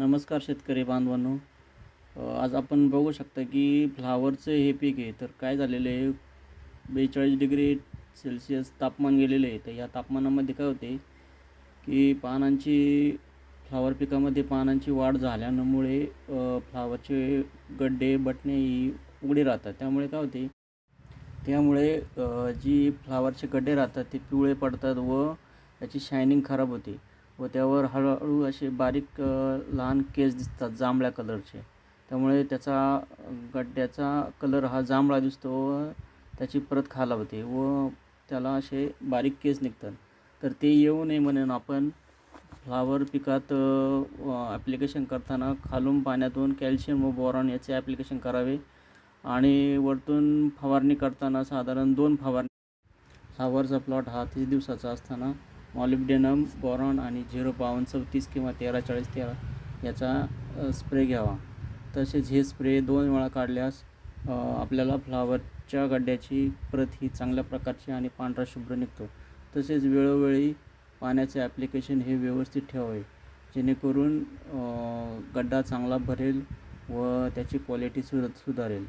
नमस्कार शेतकरी बांधवांनो. आज आपण बघू शकता की फ्लावरचं हे पीक आहे तर काय झालेलं आहे? बेचाळीस डिग्री सेल्सिअस तापमान गेलेलं आहे. तर या तापमानामध्ये काय होते की पानांची फ्लावर पिकामध्ये पानांची वाढ झाल्यामुळे फ्लावरचे गड्डे बटणे ही उघडे राहतात. त्यामुळे काय होते? त्यामुळे जी फ्लावरचे गड्डे राहतात ते पिवळे पडतात व त्याची शायनिंग खराब होते. व त्यावर हळूहळू असे बारीक लहान केस दिसतात जांभळ्या कलरचे. त्यामुळे त्याचा गड्ड्याचा कलर हा जांभळा दिसतो व त्याची परत खालावते व त्याला असे बारीक केस निघतात. तर ते येऊ नये म्हणून आपण फ्लावर पिकात ॲप्लिकेशन करताना खालून पाण्यातून कॅल्शियम व बोरॉन याचे ॲप्लिकेशन करावे आणि वरतून फवारणी करताना साधारण दोन फवारणी. फ्लावरचा प्लॉट हा तीस दिवसाचा असताना मॉलिब्डेनम बॉरॉन आणि झिरो बावन्न चौतीस किंवा तेरा चाळीस तेरा याचा स्प्रे घ्यावा. तसेच हे स्प्रे दोन वेळा काढल्यास आपल्याला फ्लावरच्या गड्ड्याची प्रत ही चांगल्या प्रकारची आणि पांढरा शुभ्र निघतो. तसेच वेळोवेळी पाण्याचे ॲप्लिकेशन हे व्यवस्थित ठेवावे जेणेकरून गड्डा चांगला भरेल व त्याची क्वालिटी सुध सुधारेल.